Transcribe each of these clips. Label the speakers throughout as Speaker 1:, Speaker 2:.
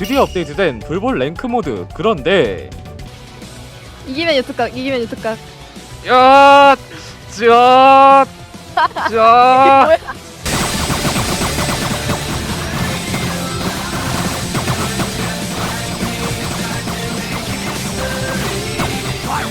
Speaker 1: 드디어 업데이트된 불볼 랭크 모드 그런데
Speaker 2: 이기면 유튜각 이기면 유튜각
Speaker 1: 야, 짜, 짜.
Speaker 2: 뭐야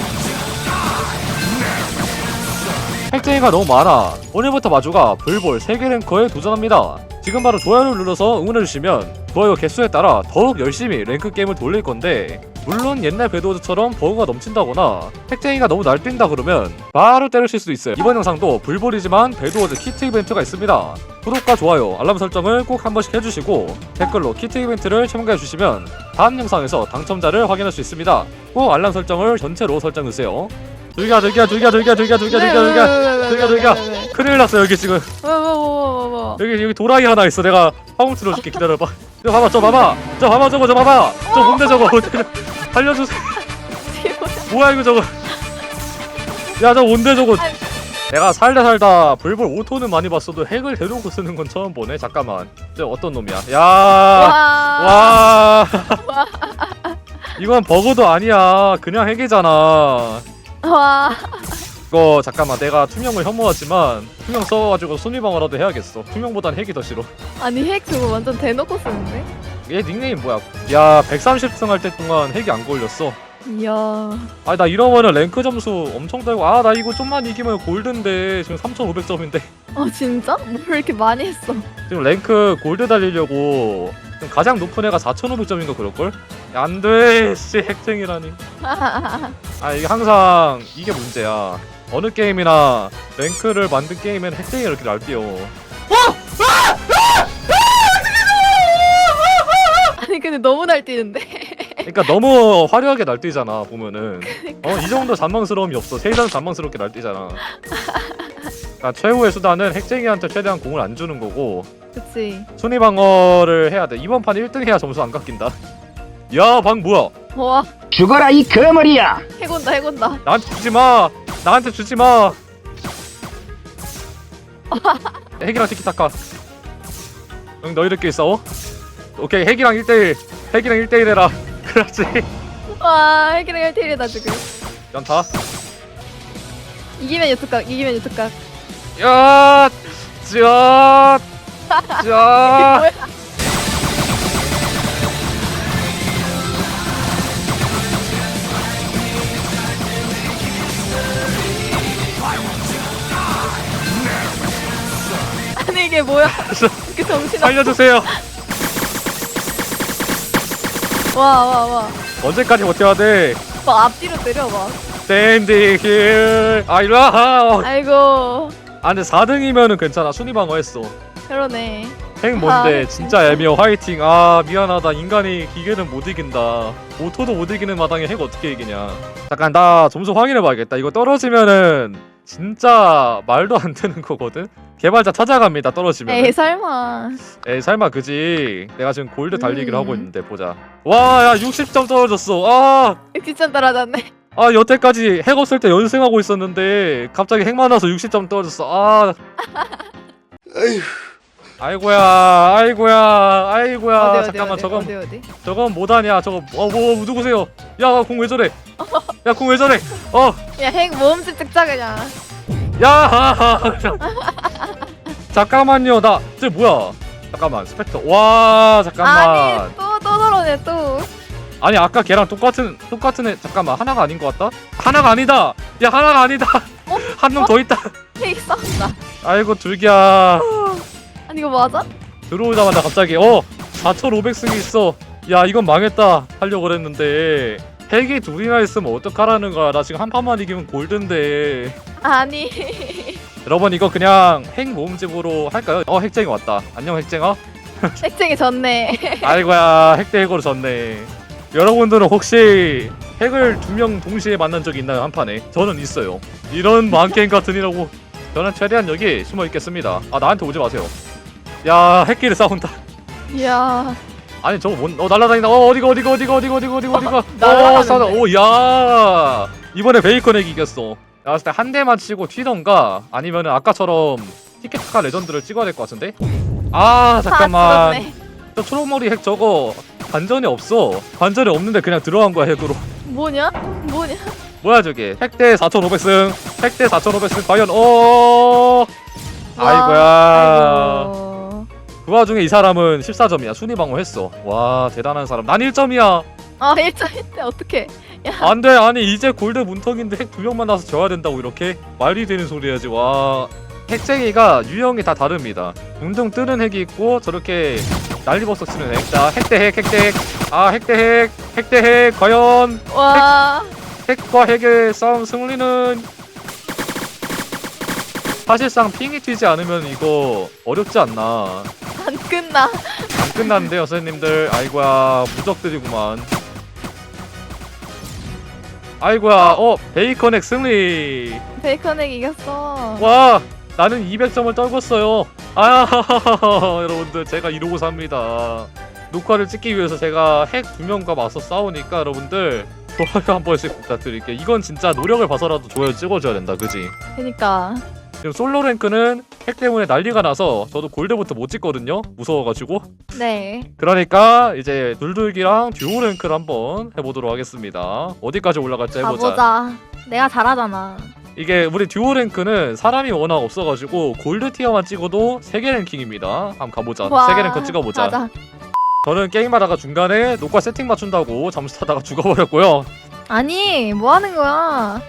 Speaker 1: 핵쟁이가 너무 많아. 오늘부터 마주가 불볼 세계 랭커에 도전합니다. 지금 바로 좋아요를 눌러서 응원해주시면 좋아요 개수에 따라 더욱 열심히 랭크 게임을 돌릴 건데 물론 옛날 배드워즈처럼 버그가 넘친다거나 핵쟁이가 너무 날뛴다 그러면 바로 때려칠 수도 있어요. 이번 영상도 불볼이지만 배드워즈 키트 이벤트가 있습니다. 구독과 좋아요, 알람 설정을 꼭 한 번씩 해주시고 댓글로 키트 이벤트를 참가해주시면 다음 영상에서 당첨자를 확인할 수 있습니다. 꼭 알람 설정을 전체로 설정해주세요. 즐겨 즐겨 즐겨 즐겨 즐겨 즐겨 즐겨 즐겨, 즐겨. 큰일 났어 여기 지금. 여기 여기 도라이 하나 있어. 내가 화공 틀어줄게. 기다려봐. 저 봐봐 저 봐봐. 저 봐봐 저거 저 봐봐. 저 뭔데 저거? 살려주세요. 뭐야 이거 저거? 야 저 뭔데 저거. 내가 살다 살다 불불 오토는 많이 봤어도 핵을 대놓고 쓰는 건 처음 보네. 잠깐만. 저 어떤 놈이야?
Speaker 2: 와.
Speaker 1: 야와. 이건 버그도 아니야. 그냥 핵이잖아.
Speaker 2: 와.
Speaker 1: 이거 잠깐만 내가 투명을 혐오하지만 투명 써가지고 순위방어라도 해야겠어. 투명보단 핵이 더 싫어.
Speaker 2: 아니 핵 그거 완전 대놓고 쓰는데?
Speaker 1: 얘 닉네임 뭐야? 야 130등 할때 동안 핵이 안 걸렸어.
Speaker 2: 이야.
Speaker 1: 아니 나 이러면은 랭크 점수 엄청 달고 아 나 이거 좀만 이기면 골드인데 지금 3500점인데.
Speaker 2: 아 진짜? 뭘 이렇게 많이 했어?
Speaker 1: 지금 랭크 골드 달리려고 지금 가장 높은 애가 4500점인가 그럴걸? 야, 안돼 씨 핵쟁이라니. 아 이게 항상 이게 문제야 어느 게임이나 랭크를 만든 게임엔 핵쟁이가 이렇게 날뛰어.
Speaker 2: 아니 근데 너무 날뛰는데.
Speaker 1: 그러니까 너무 화려하게 날뛰잖아 보면은. 어 이 정도 잔망스러움이 없어. 세상 잔망스럽게 날뛰잖아. 그러니까 최후의 수단은 핵쟁이한테 최대한 공을 안 주는 거고.
Speaker 2: 그치.
Speaker 1: 순위 방어를 해야 돼. 이번 판 1등 해야 점수 안 깎인다. 야 방 뭐야?
Speaker 2: 와.
Speaker 3: 죽어라 이 거머리야!
Speaker 2: 해곤다 해곤다.
Speaker 1: 나한테 주지 마 나한테 주지 마. 핵이랑 티키타카. 응 너희들끼리 싸워? 오케이 핵이랑 1대1 핵이랑 1대1 해라. 그렇지.
Speaker 2: 와 핵이랑 1대1이다 지금.
Speaker 1: 연타.
Speaker 2: 이기면 유튜각 이기면 유튜각.
Speaker 1: 야, 짜, 짜.
Speaker 2: 뭐야 이게 뭐야 이렇게 정신
Speaker 1: 살려주세요.
Speaker 2: 와와 와
Speaker 1: 언제까지 버텨야 돼?
Speaker 2: 막 앞뒤로 때려 막
Speaker 1: 스탠딩 힐. 아 일로 와.
Speaker 2: 아이고
Speaker 1: 아 근데 4등이면은 괜찮아. 순위 방어했어.
Speaker 2: 그러네
Speaker 1: 핵 뭔데?
Speaker 2: 아,
Speaker 1: 진짜 애미어 화이팅. 아 미안하다. 인간이 기계는 못 이긴다. 오토도 못 이기는 마당에 핵 어떻게 이기냐. 잠깐 나 점수 확인해봐야겠다. 이거 떨어지면은 진짜 말도 안 되는 거거든. 개발자 찾아갑니다. 떨어지면.
Speaker 2: 에이 설마.
Speaker 1: 에이 설마 그지? 내가 지금 골드 달리기를
Speaker 2: 음.
Speaker 1: 하고 있는데 보자. 와야 60점 떨어졌어. 아,
Speaker 2: 진짜 떨어졌네.
Speaker 1: 아 여태까지 핵 없을 때 연승하고 있었는데 갑자기 핵 많아서 60점 떨어졌어. 아. 아이고야 아이고야 아이고야.
Speaker 2: 어디 어디
Speaker 1: 잠깐만
Speaker 2: 어디
Speaker 1: 저건
Speaker 2: 어디 어디?
Speaker 1: 저건 뭐다냐 저거. 어 뭐 누구세요? 야 공 왜 저래 야공왜 저래?
Speaker 2: 야핵 모음집 찍자 그냥.
Speaker 1: 어야 잠깐만요. 나 저 뭐야? 잠깐만 스펙터. 와 잠깐만.
Speaker 2: 아니 또 또 저러네 또.
Speaker 1: 아니 아까 걔랑 똑같은 똑같은 애 잠깐만. 하나가 아닌 것 같다? 하나가 아니다! 야 하나가 아니다!
Speaker 2: 어?
Speaker 1: 한 놈 더 있다!
Speaker 2: 핵 싸운다
Speaker 1: 아이고 둘기야.
Speaker 2: 아니 이거 맞아?
Speaker 1: 들어오자마자 갑자기 어! 4,500승이 있어. 야 이건 망했다. 하려고 그랬는데 핵이 둘이나 있으면 어떡하라는 거야. 나 지금 한 판만 이기면 골든데.
Speaker 2: 아니.
Speaker 1: 여러분 이거 그냥 핵 모음집으로 할까요? 어 핵쟁이 왔다. 안녕 핵쟁아
Speaker 2: 핵쟁이 졌네.
Speaker 1: 아이고야 핵대 핵으로 졌네. 여러분들은 혹시 핵을 두 명 동시에 만난 적이 있나요? 한 판에? 저는 있어요. 이런 망게임 같으니라고. 저는 최대한 여기 숨어 있겠습니다. 아 나한테 오지 마세요. 야 핵끼리 싸운다.
Speaker 2: 이야
Speaker 1: 아니 저거 뭔.. 어 날라다닌다 어 어디가 어디가 어디가 어디가 어디가 어디가 어디가. 어
Speaker 2: 날아가는데?
Speaker 1: 싸다. 오야. 이번에 베이컨 핵 이겼어. 나 봤을 때 한 대만 치고 튀던가 아니면은 아까처럼 티켓카 레전드를 찍어야 될 것 같은데?
Speaker 2: 아다
Speaker 1: 잠깐만.
Speaker 2: 죽었네.
Speaker 1: 저 초록머리 핵 저거 관전이 없어. 관전이 없는데 그냥 들어간 거야 핵으로.
Speaker 2: 뭐냐? 뭐냐?
Speaker 1: 뭐야 저게? 핵대 4500승. 핵대 4500승. 과연 어? 아이고야.
Speaker 2: 아이고.
Speaker 1: 그 와중에 이 사람은 14점이야. 순위 방어했어. 와 대단한 사람. 난 1점이야.
Speaker 2: 아 1점인데 어떡해.
Speaker 1: 안돼. 아니 이제 골드 문턱인데 핵 두 명만 나서 져야 된다고 이렇게? 말이 되는 소리 해야지. 와. 핵쟁이가 유형이 다 다릅니다. 둥둥 뜨는 핵이 있고 저렇게 난리버섯 치는 핵 자 핵대 핵 핵대 핵 아 핵대 핵. 핵대 핵. 과연
Speaker 2: 와.
Speaker 1: 핵과 핵의 싸움 승리는? 사실상 핑이 튀지 않으면 이거 어렵지 않나?
Speaker 2: 안 끝나.
Speaker 1: 안 끝났는데요 선생님들. 아이고야 무적들이구만. 아이고야 어 베이컨 핵 승리.
Speaker 2: 베이컨에게 이겼어.
Speaker 1: 와 나는 200점을 떨궜어요. 아 여러분들 제가 이러고 삽니다. 녹화를 찍기 위해서 제가 핵 두 명과 맞서 싸우니까 여러분들 좋아요 한 번씩 부탁드릴게요. 이건 진짜 노력을 봐서라도 좋아요 찍어줘야 된다 그지?
Speaker 2: 그니까
Speaker 1: 지금 솔로 랭크는 핵 때문에 난리가 나서 저도 골드부터 못 찍거든요. 무서워가지고.
Speaker 2: 네.
Speaker 1: 그러니까 이제 둘둘기랑 듀오 랭크를 한번 해보도록 하겠습니다. 어디까지 올라갈지 해보자.
Speaker 2: 가보자. 내가 잘하잖아.
Speaker 1: 이게 우리 듀오 랭크는 사람이 워낙 없어가지고 골드 티어만 찍어도 세계 랭킹입니다. 한번 가보자.
Speaker 2: 와,
Speaker 1: 세계 랭크 찍어보자.
Speaker 2: 가자.
Speaker 1: 저는 게임하다가 중간에 녹화 세팅 맞춘다고 잠수 타다가 죽어버렸고요.
Speaker 2: 아니 뭐 하는 거야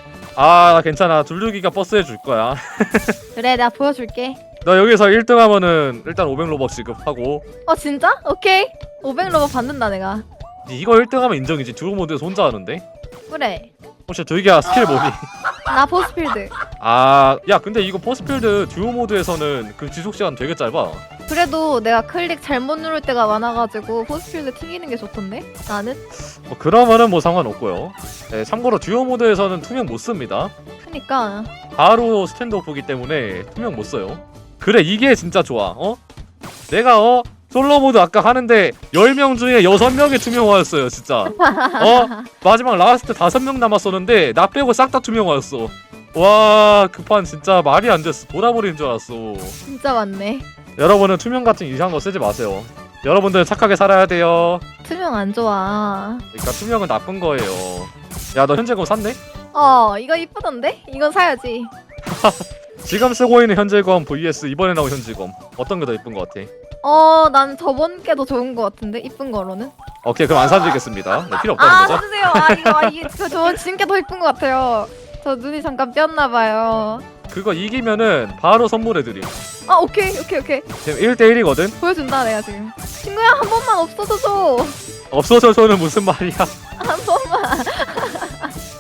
Speaker 1: 아 괜찮아. 둘둘기가 버스 해줄 거야.
Speaker 2: 그래 내가 보여줄게.
Speaker 1: 너 여기서 1등 하면은 일단 500로벅 지급하고.
Speaker 2: 어 진짜? 오케이. 500로버 받는다 내가.
Speaker 1: 이거 1등 하면 인정이지. 듀오 모드에서 혼자 하는데?
Speaker 2: 그래.
Speaker 1: 혹시 둘기야 스킬 뭐니?
Speaker 2: 나 보스필드.
Speaker 1: 아, 야, 근데 이거 포스필드 듀오 모드에서는 그 지속 시간 되게 짧아.
Speaker 2: 그래도 내가 클릭 잘못 누를 때가 많아가지고 보스필드 튕기는 게 좋던데 나는?
Speaker 1: 뭐 그러면은 뭐 상관없고요. 네, 참고로 듀오 모드에서는 투명 못 씁니다.
Speaker 2: 그니까
Speaker 1: 바로 스탠드오프기 때문에 투명 못 써요. 그래, 이게 진짜 좋아. 어? 내가 어 솔로 모드 아까 하는데 10명 중에 6명이 투명화였어요, 진짜. 어? 마지막 라스트 5명 남았었는데 나 빼고 싹 다 투명화였어. 와, 그판 진짜 말이 안 됐어. 돌아버리는 줄 알았어.
Speaker 2: 진짜 많네
Speaker 1: 여러분은 투명 같은 이상한 거 쓰지 마세요. 여러분들 착하게 살아야 돼요.
Speaker 2: 투명 안 좋아
Speaker 1: 그러니까 투명은 나쁜 거예요. 야, 너 현재금 샀네?
Speaker 2: 어 이거 이쁘던데? 이건 사야지
Speaker 1: 지금 쓰고 있는 현재검 vs 이번에 나온 현재검 어떤 게 더 이쁜 것 같아?
Speaker 2: 어 난 저번 게 더 좋은 거 같은데 이쁜 거로는
Speaker 1: 오케이, 그럼 안 사드리겠습니다. 네, 필요 없다는
Speaker 2: 아
Speaker 1: 거죠?
Speaker 2: 사주세요 아 이거 아, 이게 저 저번 지금 게 더 이쁜 거 같아요 저 눈이 잠깐 삐었나 봐요
Speaker 1: 그거 이기면은 바로 선물해드림.
Speaker 2: 아 오케이 오케이 오케이
Speaker 1: 지금 1대1이거든?
Speaker 2: 보여준다 내가 지금 친구야 한 번만 없어져줘
Speaker 1: 없어져서는 무슨 말이야?
Speaker 2: 한 번만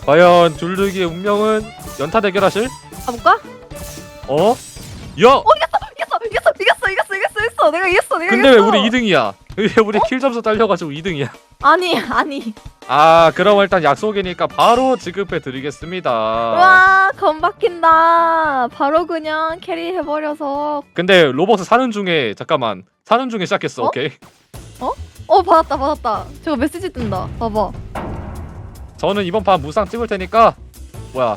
Speaker 1: 과연 둘둘기의 운명은 연타 대결하실?
Speaker 2: 가볼까?
Speaker 1: 어? 야!
Speaker 2: 이겼어 이겼어 이겼어 이겼어 이겼어 이겼어 내가 이겼어 내가
Speaker 1: 근데 왜
Speaker 2: 이겼어
Speaker 1: 우리 2등이야? 왜 우리 킬 점수 딸려가지고 2등이야?
Speaker 2: 아니 아니.
Speaker 1: 아, 그럼 일단 약속이니까 바로 지급해 드리겠습니다.
Speaker 2: 와 건박힌다. 바로 그냥 캐리 해버려서.
Speaker 1: 근데 로버트 사는 중에 잠깐만. 사는 중에 시작했어
Speaker 2: 어?
Speaker 1: 오케이?
Speaker 2: 어? 받았다 받았다. 저거 메시지 뜬다. 봐봐.
Speaker 1: 저는 이번 판 무상 찍을 테니까 뭐야.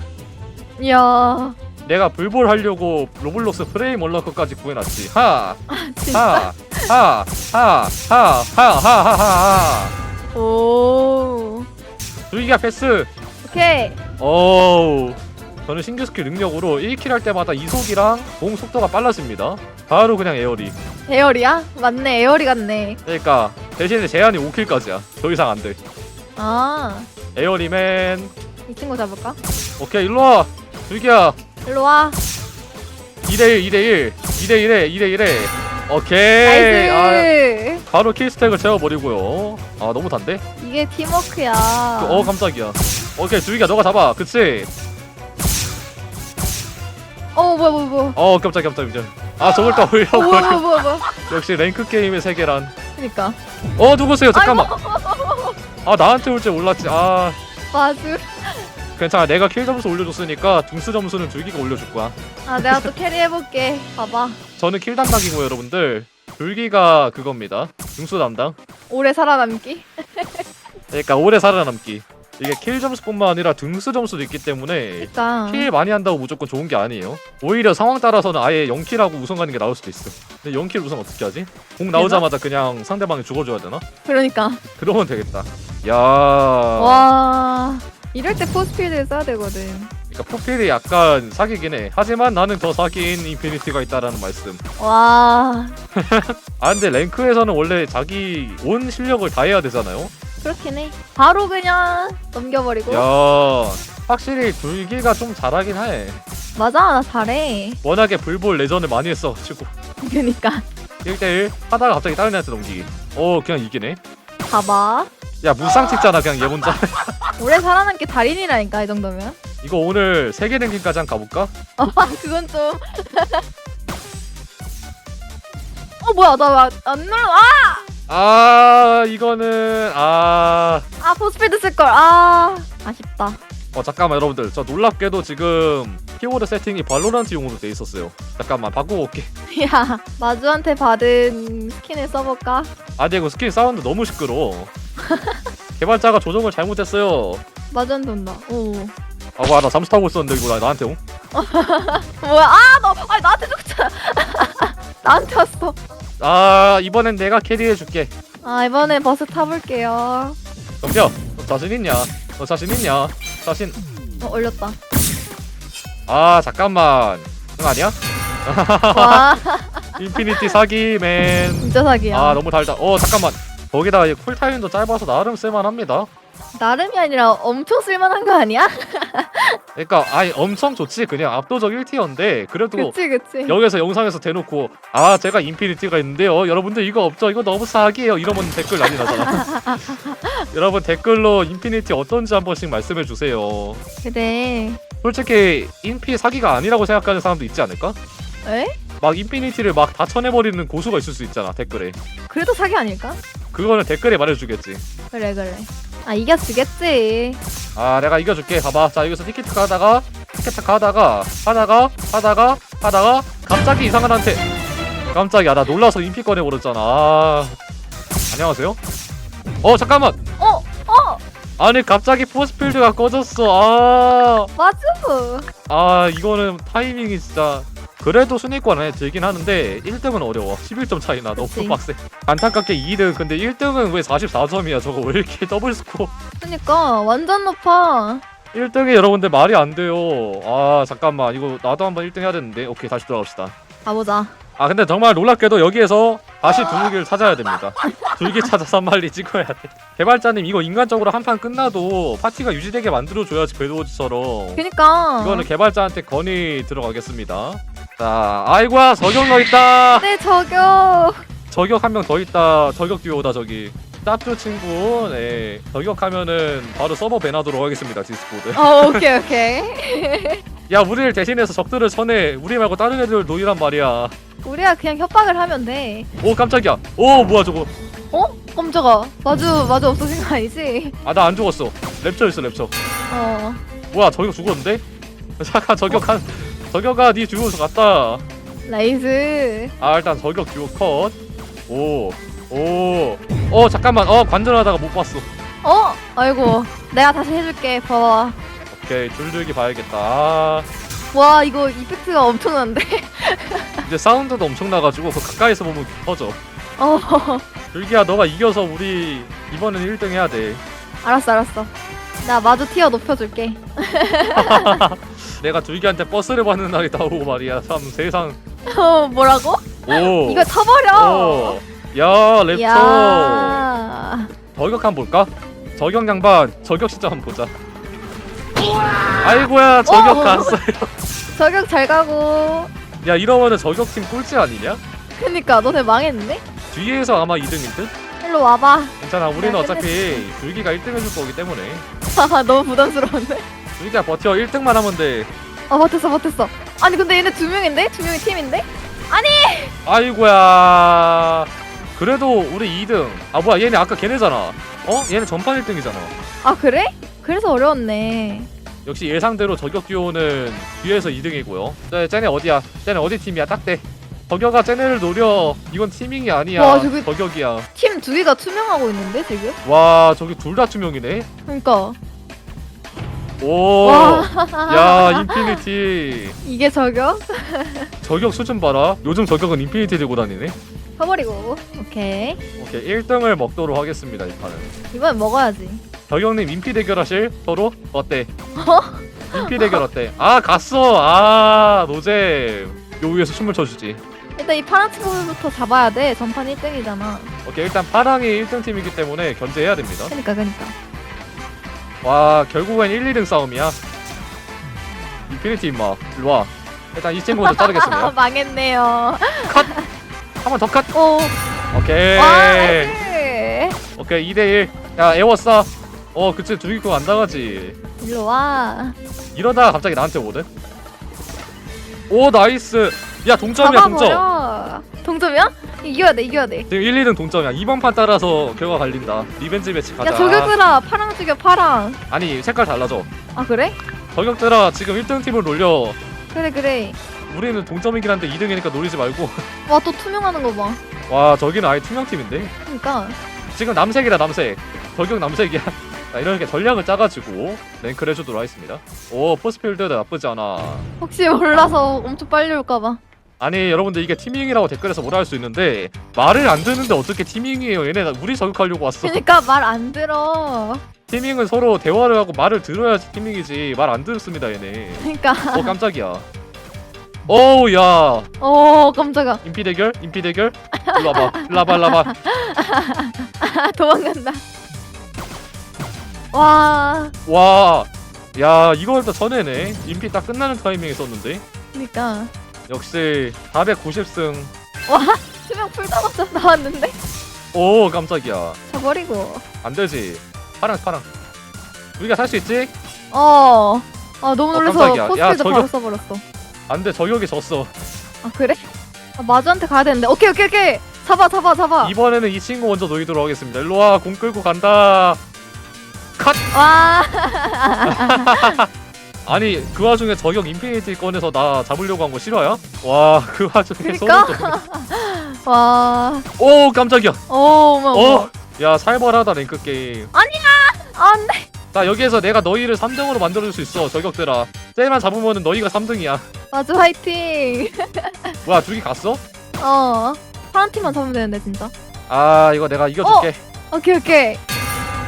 Speaker 2: 이야.
Speaker 1: 내가 불볼 하려고 로블록스 프레임 얼러커까지 구해놨지.
Speaker 2: 아, 진짜?
Speaker 1: 하 하, 하, 하, 하, 하, 하, 하, 하.
Speaker 2: 오.
Speaker 1: 루이가 패스.
Speaker 2: 오케이.
Speaker 1: 오. 저는 신규 스킬 능력으로 1킬 할 때마다 이속이랑 공 속도가 빨라집니다. 바로 그냥 에어리.
Speaker 2: 에어리야? 맞네. 에어리 같네.
Speaker 1: 그러니까 대신에 제한이 5킬까지야. 더 이상 안 돼.
Speaker 2: 아.
Speaker 1: 에어리맨.
Speaker 2: 이 친구 잡을까?
Speaker 1: 오케이 일로 와. 루이야.
Speaker 2: 일로 와.
Speaker 1: 2대1 2대1 2대1에 2대1에 오케이. 아,
Speaker 2: 나이스.
Speaker 1: 바로 킬스택을 채워버리고요. 아 너무 단데?
Speaker 2: 이게 팀워크야.
Speaker 1: 어 깜짝이야. 오케이 주희가 너가 잡아. 그치?
Speaker 2: 어 뭐야 뭐야 뭐야.
Speaker 1: 어 깜짝 깜짝 깜짝 아 저걸 또
Speaker 2: 어, 뭐야 뭐야
Speaker 1: 올려버려
Speaker 2: 뭐야 뭐야
Speaker 1: 역시 랭크 게임의 세계란.
Speaker 2: 그니까.
Speaker 1: 어 누구세요? 잠깐만. 아 나한테 올 줄 몰랐지. 아.
Speaker 2: 맞음
Speaker 1: 괜찮아. 내가 킬 점수 올려줬으니까 둥스 점수는 줄기가 올려줄 거야.
Speaker 2: 아 내가 또 캐리 해볼게. 봐봐
Speaker 1: 저는 킬 담당이고 여러분들 줄기가 그겁니다 둥스 담당
Speaker 2: 오래 살아남기
Speaker 1: 그러니까 오래 살아남기 이게 킬 점수뿐만 아니라 등수 점수도 있기 때문에
Speaker 2: 그러니까
Speaker 1: 킬 많이 한다고 무조건 좋은 게 아니에요. 오히려 상황 따라서는 아예 0킬하고 우선 가는 게 나을 수도 있어. 근데 0킬 우선 어떻게 하지? 공 나오자마자 그냥 상대방이 죽어줘야 되나?
Speaker 2: 그러니까
Speaker 1: 그러면 되겠다. 야.
Speaker 2: 와 이럴 때 포스필드를 써야 되거든.
Speaker 1: 그러니까 포필이 약간 사기긴 해. 하지만 나는 더 사기인 인피니티가 있다라는 말씀.
Speaker 2: 와
Speaker 1: 아 근데 랭크에서는 원래 자기 온 실력을 다 해야 되잖아요.
Speaker 2: 그렇긴 해. 바로 그냥 넘겨버리고.
Speaker 1: 야. 확실히 불기가 좀 잘하긴 해.
Speaker 2: 맞아 나 잘해.
Speaker 1: 워낙에 불볼 레전을 많이 했어가지고
Speaker 2: 그니까
Speaker 1: 1대1 하다가 갑자기 다른 애한테 넘기기. 어 그냥 이기네.
Speaker 2: 봐봐.
Speaker 1: 야 무쌍 찍잖아 그냥 얘 혼자.
Speaker 2: 오래 살아남기 달인이라니까 이 정도면.
Speaker 1: 이거 오늘 세계 랭킹까지 한 가볼까?
Speaker 2: 어 그건 좀. 어 뭐야 나안 눌러 아!
Speaker 1: 아 이거는 아.
Speaker 2: 아 포스필드 쓸걸 아 아쉽다
Speaker 1: 어 잠깐만 여러분들 저 놀랍게도 지금 키워드 세팅이 발로란트용으로 돼 있었어요. 잠깐만 바꾸고 올게.
Speaker 2: 야 마주한테 받은 스킨을 써볼까?
Speaker 1: 아 근데 이거 스킬 사운드 너무 시끄러워. 개발자가 조정을 잘못했어요.
Speaker 2: 마주한테 온다 오
Speaker 1: 아, 와, 나 잠수 타고 있었는데, 이거 나, 나한테 옹?
Speaker 2: 뭐야 아 너 아니 나한테 죽자 나한테 왔어
Speaker 1: 아, 이번엔 내가 캐리해줄게.
Speaker 2: 아 이번에 버스 타볼게요
Speaker 1: 덤벼. 너 자신 있냐? 너 자신 있냐? 자신.
Speaker 2: 어 올렸다
Speaker 1: 아, 잠깐만. 응, 아니야?
Speaker 2: 와
Speaker 1: 인피니티 사기, 맨.
Speaker 2: 진짜 사기야
Speaker 1: 아, 너무 달다. 어, 잠깐만. 거기다가 이 쿨타임도 짧아서 나름 쓸만합니다.
Speaker 2: 나름이 아니라 엄청 쓸만한 거 아니야?
Speaker 1: 그러니까, 아니, 엄청 좋지. 그냥 압도적 1티어인데, 그래도
Speaker 2: 그치 그치
Speaker 1: 여기서 영상에서 대놓고 아 제가 인피니티가 있는데요 여러분들 이거 없죠 이거 너무 사기예요 이러면 댓글 난리 나잖아 여러분 댓글로 인피니티 어떤지 한 번씩 말씀해 주세요
Speaker 2: 그래
Speaker 1: 솔직히 인피 사기가 아니라고 생각하는 사람도 있지 않을까?
Speaker 2: 에?
Speaker 1: 막 인피니티를 막 다 쳐내버리는 고수가 있을 수 있잖아 댓글에.
Speaker 2: 그래도 사기 아닐까?
Speaker 1: 그거는 댓글에 말해주겠지.
Speaker 2: 그래 그래. 아 이겨주겠지.
Speaker 1: 아 내가 이겨줄게. 봐봐. 자 여기서 티켓 가다가 티켓 가다가 하다가 하다가 하다가 갑자기 이상한 한테. 깜짝이야. 나 놀라서 인피 꺼내버렸잖아. 아 안녕하세요? 어 잠깐만!
Speaker 2: 어! 어!
Speaker 1: 아니 갑자기 포스필드가 꺼졌어. 아, 아 이거는 타이밍이 진짜 그래도 순위권 안에 들긴 하는데 1등은 어려워 11점 차이나 너무
Speaker 2: 그치.
Speaker 1: 빡세 안타깝게 2등 근데 1등은 왜 44점이야 저거 왜 이렇게 더블 스코어
Speaker 2: 그니까 완전 높아
Speaker 1: 1등이 여러분들 말이 안 돼요. 아 잠깐만 이거 나도 한번 1등 해야 되는데 오케이 다시 돌아갑시다.
Speaker 2: 가보자
Speaker 1: 아 근데 정말 놀랍게도 여기에서 다시 두루기를 찾아야 됩니다. 두루기 찾아서 한 마리 찍어야 돼. 개발자님 이거 인간적으로 한 판 끝나도 파티가 유지되게 만들어줘야지 배드워치처럼.
Speaker 2: 그니까
Speaker 1: 이거는 개발자한테 건의 들어가겠습니다. 자 아이고야 저격러 있다.
Speaker 2: 네 저격
Speaker 1: 저격 한 명 더 있다. 저격 듀오다 저기. 짭조 친구, 네 저격하면은 바로 서버 배나도록 하겠습니다 디스코드.
Speaker 2: 어 오케이 오케이
Speaker 1: 야 우리를 대신해서 적들을 쳐내 우리 말고 다른 애들 노이란 말이야
Speaker 2: 우리가 그냥 협박을 하면 돼
Speaker 1: 오 깜짝이야 오 뭐야 저거
Speaker 2: 어? 깜짝아 마주 마주 없어진 거 아니지?
Speaker 1: 아 나 안 죽었어 랩처 있어 랩처
Speaker 2: 어
Speaker 1: 뭐야 저격 죽었는데? 잠깐 저격한 저격아 니 죽어서 갔다.
Speaker 2: 나이스.
Speaker 1: 아 일단 저격 듀오 컷 오 오 어 잠깐만. 어 관전하다가 못 봤어.
Speaker 2: 어? 아이고. 내가 다시 해줄게. 봐봐.
Speaker 1: 오케이 줄줄기 봐야겠다. 아,
Speaker 2: 와 이거 이펙트가 엄청난데?
Speaker 1: 이제 사운드도 엄청 나가지고 그 가까이서 보면 터져.
Speaker 2: 어.
Speaker 1: 줄기야 너가 이겨서 우리 이번엔 1등 해야 돼.
Speaker 2: 알았어 알았어. 나 마주 티어 높여줄게
Speaker 1: 내가 줄기한테 버스를 받는 날이 나오고 말이야 참 세상
Speaker 2: 어 뭐라고?
Speaker 1: 오
Speaker 2: 이거 터버려
Speaker 1: 오. 야 랩터
Speaker 2: 야
Speaker 1: 저격 한번 볼까? 저격 양반 저격 시점 한번 보자 아이고야 저격
Speaker 2: 어.
Speaker 1: 갔어요
Speaker 2: 저격 잘 가고
Speaker 1: 야 이러면은 저격팀 꼴찌 아니냐?
Speaker 2: 그니까 너네 망했는데?
Speaker 1: 뒤에서 아마 2등일 듯?
Speaker 2: 일로 와봐
Speaker 1: 괜찮아 우리는
Speaker 2: 야,
Speaker 1: 어차피 줄기가 1등 해줄 거기 때문에
Speaker 2: 하하 너무 부담스러운데?
Speaker 1: 줄기야 버텨 1등만 하면 돼
Speaker 2: 아 버텼어 버텼어 아니 근데 얘네 두 명인데? 두 명이 팀인데?
Speaker 1: 아이고야 그래도 우리 2등 아 뭐야 얘네 아까 걔네잖아 어? 얘네 전판 1등이잖아
Speaker 2: 아 그래? 그래서 어려웠네
Speaker 1: 역시 예상대로 저격 듀오는 뒤에서 2등이고요. 네, 쟤네 어디야? 쟤네 어디 팀이야? 딱대. 저격아 쟤네를 노려. 이건 티밍이 아니야.
Speaker 2: 와, 저기-
Speaker 1: 저격이야.
Speaker 2: 팀 두 개가 투명하고 있는데 지금?
Speaker 1: 와, 저기 둘 다 투명이네.
Speaker 2: 그러니까
Speaker 1: 오.
Speaker 2: 와.
Speaker 1: 야 인피니티.
Speaker 2: 이게 저격?
Speaker 1: 저격 수준 봐라. 요즘 저격은 인피니티 들고 다니네.
Speaker 2: 퍼버리고. 오케이.
Speaker 1: 오케이 1등을 먹도록 하겠습니다 이 판은.
Speaker 2: 이번엔 먹어야지.
Speaker 1: 저격님 인피 대결하실 서로 어때? 인피 대결 어때? 아 갔어. 아 노잼. 요 위에서 춤을 춰주지.
Speaker 2: 일단 이 파란 친구부터 잡아야 돼. 전판 1등이잖아.
Speaker 1: 오케이 일단 파랑이 1등 팀이기 때문에 견제해야 됩니다.
Speaker 2: 그니까 그니까.
Speaker 1: 와 결국엔 1, 2등 싸움이야. 인피니티 임마 일로 와. 일단 이 친구 먼저
Speaker 2: 아,
Speaker 1: 자르겠습니다.
Speaker 2: 망했네요.
Speaker 1: 한 번 더 컷.
Speaker 2: 오.
Speaker 1: 오케이.
Speaker 2: 와, 나이스.
Speaker 1: 오케이 2대 1. 야 에워 싸. 어 그치 죽이고 안 당하지.
Speaker 2: 일로 와.
Speaker 1: 이러다가 갑자기 나한테 오거든. 오 나이스. 야 동점이야 동점.
Speaker 2: 잡아버려. 동점이야? 이겨야 돼, 이겨야 돼.
Speaker 1: 지금 1, 2등 동점이야. 이번 판 따라서 결과 갈린다. 리벤지 매치 가자.
Speaker 2: 야, 저격들아. 파랑 죽여, 파랑.
Speaker 1: 아니 색깔 달라져.
Speaker 2: 아, 그래?
Speaker 1: 저격들아 지금 1등 팀을 놀려.
Speaker 2: 그래, 그래.
Speaker 1: 우리는 동점이긴 한데 2등이니까 노리지 말고.
Speaker 2: 와, 또 투명하는 거 봐.
Speaker 1: 와 저기는 아예 투명 팀인데.
Speaker 2: 그니까.
Speaker 1: 지금 남색이다 남색. 저격 남색이야. 자, 이렇게 전략을 짜가지고 랭크를 해주도록 하겠습니다. 오 포스필드도 나쁘지 않아.
Speaker 2: 혹시 몰라서 엄청 빨리 올까봐.
Speaker 1: 아니 여러분들 이게 티밍이라고 댓글에서 뭐라 할 수 있는데 말을 안 듣는데 어떻게 티밍이에요? 얘네 나- 우리 저격하려고 왔어.
Speaker 2: 그니까 말 안 들어.
Speaker 1: 티밍은 서로 대화를 하고 말을 들어야지 티밍이지 말안 듣습니다 얘네.
Speaker 2: 그니까.
Speaker 1: 어 깜짝이야. 어우 야
Speaker 2: 오, 깜짝아.
Speaker 1: 인피 대결 인피 대결 일로 와봐 일로 와봐 일로 와봐
Speaker 2: 아, 도망간다. 와.
Speaker 1: 와. 야 이걸 또 전에네 인피 딱 끝나는 타이밍에 썼는데
Speaker 2: 그니까.
Speaker 1: 역시 490승
Speaker 2: 투명 풀자마자 나왔는데?
Speaker 1: 오 깜짝이야
Speaker 2: 잡아버리고.
Speaker 1: 안 되지 파랑 파랑 우리가 살 수 있지?
Speaker 2: 어. 아, 너무
Speaker 1: 어,
Speaker 2: 놀라서
Speaker 1: 깜짝이야. 야,
Speaker 2: 포스트도 바로
Speaker 1: 저격.
Speaker 2: 써버렸어.
Speaker 1: 안돼 저격이 졌어
Speaker 2: 아, 그래? 아, 마주한테 가야 되는데. 오케이, 오케이, 오케이. 잡아, 잡아, 잡아.
Speaker 1: 이번에는 이 친구 먼저 노리도록 하겠습니다 일로 와 공 끌고 간다 컷
Speaker 2: 와.
Speaker 1: 아니 그 와중에 저격 인피니티 꺼내서 나 잡으려고 한거 싫어요? 와그 와중에
Speaker 2: 그니까?
Speaker 1: 서로
Speaker 2: 와.
Speaker 1: 좀- 오 깜짝이야
Speaker 2: 오, 어머, 어머.
Speaker 1: 어? 야 살벌하다 랭크 게임
Speaker 2: 아, 안 돼.
Speaker 1: 자 여기에서 내가 너희를 3등으로 만들어줄 수 있어 저격들아 쟤만 잡으면은 너희가 3등이야
Speaker 2: 마주 화이팅.
Speaker 1: 뭐야 둘이 갔어?
Speaker 2: 어. 파란 팀만 잡으면 되는데, 진짜.
Speaker 1: 아 이거 내가 이겨줄게
Speaker 2: 오케이, 오케이.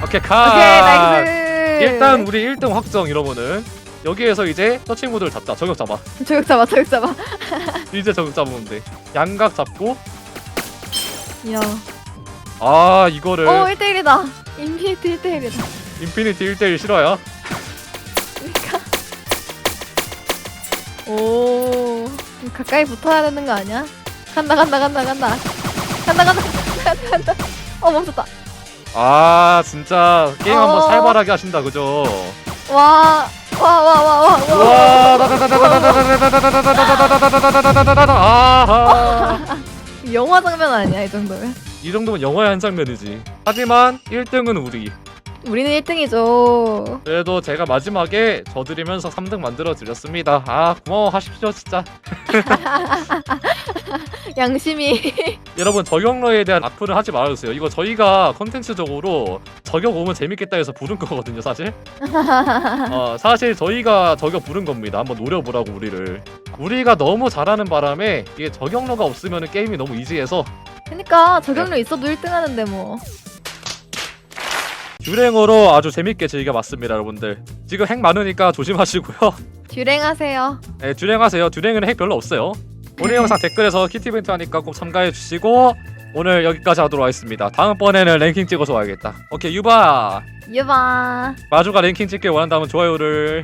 Speaker 1: 오케이 가
Speaker 2: 오케이, 나이스.
Speaker 1: 일단 우리 1등 확정 이러면은 여기에서 이제 저 친구들 잡자 저격 잡아
Speaker 2: 저격 잡아, 저격 잡아.
Speaker 1: 이제 저격 잡으면 돼 양각 잡고
Speaker 2: 이야.
Speaker 1: 아 이거를
Speaker 2: 어, 1대1이다. 인피니트 1대1이다.
Speaker 1: 인피니티 1대1 싫어요?
Speaker 2: 그러니까. 오. 가까이 붙어야 되는 거 아니야? 간다, 간다, 간다, 간다. 간다, 간다, 간다, 간다. 어, 멈췄다.
Speaker 1: 아 진짜 게임 한번
Speaker 2: 어.
Speaker 1: 살벌하게 하신다 그죠?
Speaker 2: 와, 와, 와, 와, 와, 와.
Speaker 1: 와 아하
Speaker 2: 영화 장면 아니야, 이 정도면.
Speaker 1: 이 정도면 영화의 한 장면이지 하지만 1등은 우리
Speaker 2: 우리는 1등이죠.
Speaker 1: 그래도 제가 마지막에 져드리면서 3등 만들어 드렸습니다. 아 고마워 하십시오 진짜.
Speaker 2: 양심이.
Speaker 1: 여러분 저격러에 대한 악플을 하지 말아주세요. 이거 저희가 컨텐츠적으로 저격 오면 재밌겠다 해서 부른 거거든요 사실. 어, 사실 저희가 저격 부른 겁니다. 한번 노려보라고 우리를. 우리가 너무 잘하는 바람에 이게 저격러가 없으면 게임이 너무 이지해서.
Speaker 2: 그니까 저격료 있어도 1등 하는데 뭐.
Speaker 1: 듀랭어로 아주 재밌게 즐겨봤습니다 여러분들. 지금 핵 많으니까 조심하시고요.
Speaker 2: 듀랭하세요.
Speaker 1: 네, 듀랭하세요. 듀랭은 핵 별로 없어요. 오늘 영상 댓글에서 키티 이벤트 하니까 꼭 참가해 주시고 오늘 여기까지 하도록 하겠습니다. 다음번에는 랭킹 찍어서 와야겠다. 오케이 유바!
Speaker 2: 유바.
Speaker 1: 마주가 랭킹 찍길 원한다면 좋아요를